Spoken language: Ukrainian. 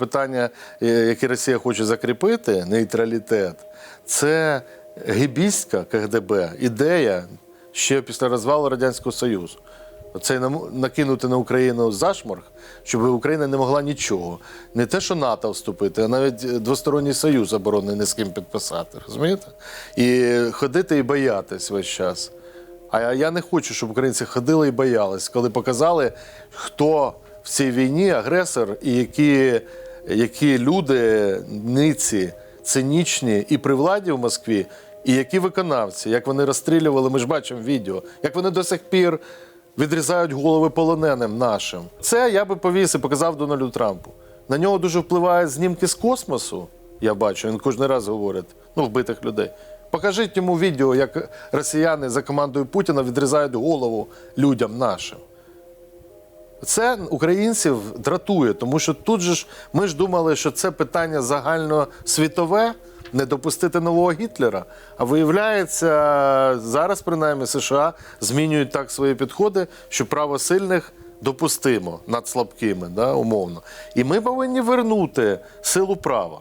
Питання, е, яке Росія хоче закріпити, нейтралітет, це гібістська КГБ ідея ще після розвалу Радянського Союзу. Оце накинути на Україну зашморг, щоб Україна не могла нічого. Не те, що НАТО вступити, а навіть е, двосторонній союз заборонений ні з ким підписати. Розумієте? І ходити і боятись весь час. А я не хочу, щоб українці ходили і боялись, коли показали, хто в цій війні агресор і які, які люди ниці, цинічні і при владі в Москві, і які виконавці, як вони розстрілювали, ми ж бачимо відео, як вони до сих пір відрізають голови полоненим нашим. Це я би повіз і показав Дональду Трампу. На нього дуже впливають знімки з космосу. Я бачу, він кожен раз говорить, ну, вбитих людей. Покажіть йому відео, як росіяни за командою Путіна відрізають голову людям нашим. Це українців дратує, тому що тут же ж ми ж думали, що це питання загальносвітове, не допустити нового Гітлера. А виявляється, зараз принаймні США змінюють так свої підходи, що право сильних допустимо над слабкими, да, умовно. І ми повинні вернути силу права.